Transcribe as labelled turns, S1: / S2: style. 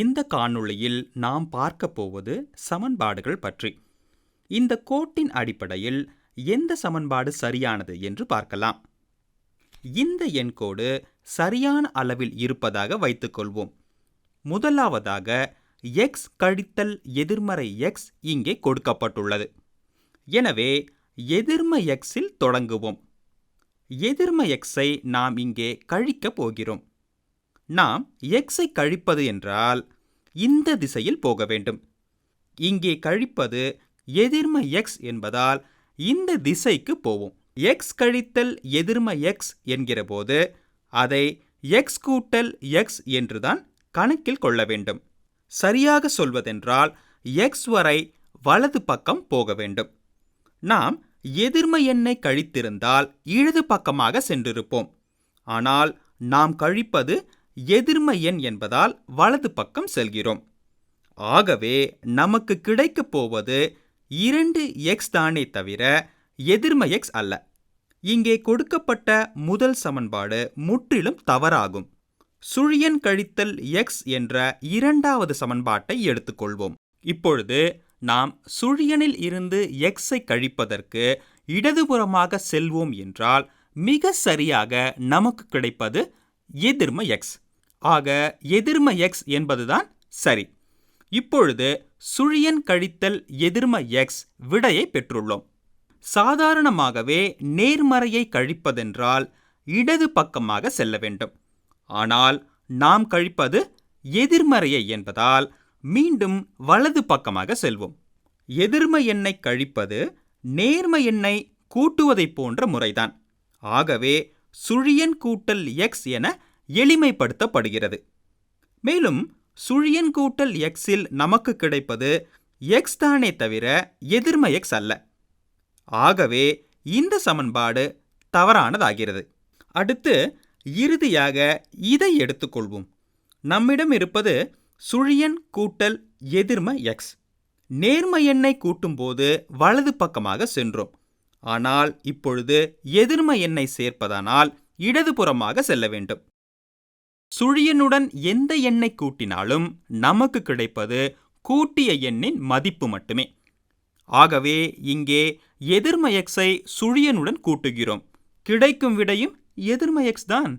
S1: இந்த காணொளியில் நாம் பார்க்க போவது சமன்பாடுகள் பற்றி. இந்த கோட்டின் அடிப்படையில் எந்த சமன்பாடு சரியானது என்று பார்க்கலாம். இந்த எண்கோடு சரியான அளவில் இருப்பதாக வைத்துக்கொள்வோம் முதலாவதாக எக்ஸ் கழித்தல் எதிர்மறை எக்ஸ் இங்கே கொடுக்கப்பட்டுள்ளது. எனவே எதிர்ம எக்ஸில் தொடங்குவோம். எதிர்ம எக்ஸை நாம் இங்கே கழிக்கப் போகிறோம். நாம் எக்ஸை கழிப்பது என்றால் இந்த திசையில் போக வேண்டும். இங்கே கழிப்பது எதிர்ம எக்ஸ் என்பதால் இந்த திசைக்கு போவோம். எக்ஸ் கழித்தல் எதிர்ம எக்ஸ் என்கிறபோது அதை எக்ஸ் கூட்டல் எக்ஸ் என்றுதான் கணக்கில் கொள்ள வேண்டும். சரியாக சொல்வதென்றால் எக்ஸ் வரை வலது பக்கம் போக வேண்டும். நாம் எதிர்ம எண்ணை கழித்திருந்தால் இடது பக்கமாக சென்றிருப்போம். ஆனால் நாம் கழிப்பது எதிர்ம எண் என்பதால் வலது பக்கம் செல்கிறோம். ஆகவே நமக்கு கிடைக்கப் போவது இரண்டு எக்ஸ் தானே தவிர எதிர்ம எக்ஸ் அல்ல. இங்கே கொடுக்கப்பட்ட முதல் சமன்பாடு முற்றிலும் தவறாகும். சுழியன் கழித்தல் எக்ஸ் என்ற இரண்டாவது சமன்பாட்டை எடுத்துக்கொள்வோம். இப்பொழுது நாம் சுழியனில் இருந்து எக்ஸை கழிப்பதற்கு இடதுபுறமாக செல்வோம் என்றால் மிக சரியாக நமக்கு கிடைப்பது எதிர்ம எக்ஸ் ஆக எதிர்ம எக்ஸ் என்பதுதான் சரி. இப்பொழுது சுழியன் கழித்தல் எதிர்ம எக்ஸ் விடையை பெற்றுள்ளோம். சாதாரணமாகவே நேர்மறையை கழிப்பதென்றால் இடது பக்கமாக செல்ல வேண்டும். ஆனால் நாம் கழிப்பது எதிர்மறையை என்பதால் மீண்டும் வலது பக்கமாக செல்வோம். எதிர்ம எண்ணை கழிப்பது நேர்ம எண்ணை கூட்டுவதைப் போன்ற முறைதான். ஆகவே சுழியன் கூட்டல் எக்ஸ் என எளிமைப்படுத்தப்படுகிறது. மேலும் சுழியன் கூட்டல் எக்ஸில் நமக்கு கிடைப்பது எக்ஸ் தானே தவிர எதிர்ம எக்ஸ் அல்ல. ஆகவே இந்த சமன்பாடு தவறானதாகிறது. அடுத்து இறுதியாக இதை எடுத்துக்கொள்வோம். நம்மிடம் இருப்பது சுழியன் கூட்டல் எதிர்ம எக்ஸ் நேர்ம எண்ணை கூட்டும்போது வலது பக்கமாக சென்றோம். ஆனால் இப்பொழுது எதிர்ம எண்ணை சேர்ப்பதனால் இடதுபுறமாக செல்ல வேண்டும். சுழியனுடன் எந்த எண்ணை கூட்டினாலும் நமக்கு கிடைப்பது கூட்டிய எண்ணின் மதிப்பு மட்டுமே. ஆகவே இங்கே எதிர்ம எக்ஸை சுழியனுடன் கூட்டுகிறோம். கிடைக்கும் விடையும் எதிர்ம எக்ஸ் தான்.